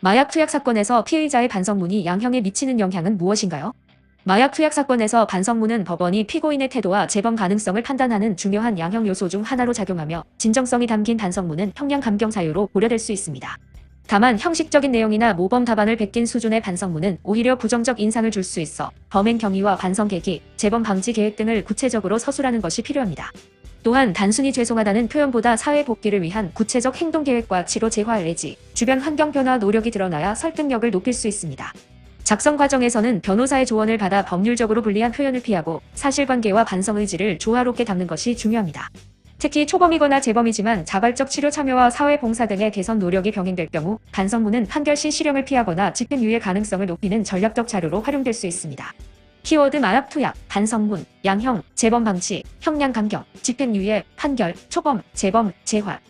마약 투약 사건에서 피의자의 반성문이 양형에 미치는 영향은 무엇인가요? 마약 투약 사건에서 반성문은 법원이 피고인의 태도와 재범 가능성을 판단하는 중요한 양형 요소 중 하나로 작용하며 진정성이 담긴 반성문은 형량 감경 사유로 고려될 수 있습니다. 다만 형식적인 내용이나 모범 답안을 베낀 수준의 반성문은 오히려 부정적 인상을 줄 수 있어 범행 경위와 반성 계기, 재범 방지 계획 등을 구체적으로 서술하는 것이 필요합니다. 또한 단순히 죄송하다는 표현보다 사회 복귀를 위한 구체적 행동 계획과 치료 재활 내지 주변 환경 변화 노력이 드러나야 설득력을 높일 수 있습니다. 작성 과정에서는 변호사의 조언을 받아 법률적으로 불리한 표현을 피하고 사실관계와 반성 의지를 조화롭게 담는 것이 중요합니다. 특히 초범이거나 재범이지만 자발적 치료 참여와 사회 봉사 등의 개선 노력이 병행될 경우 반성문은 판결 시 실형을 피하거나 집행유예 가능성을 높이는 전략적 자료로 활용될 수 있습니다. 키워드 마약 투약, 반성문, 양형, 재범 방치, 형량 감경, 집행유예, 판결, 초범, 재범, 재활,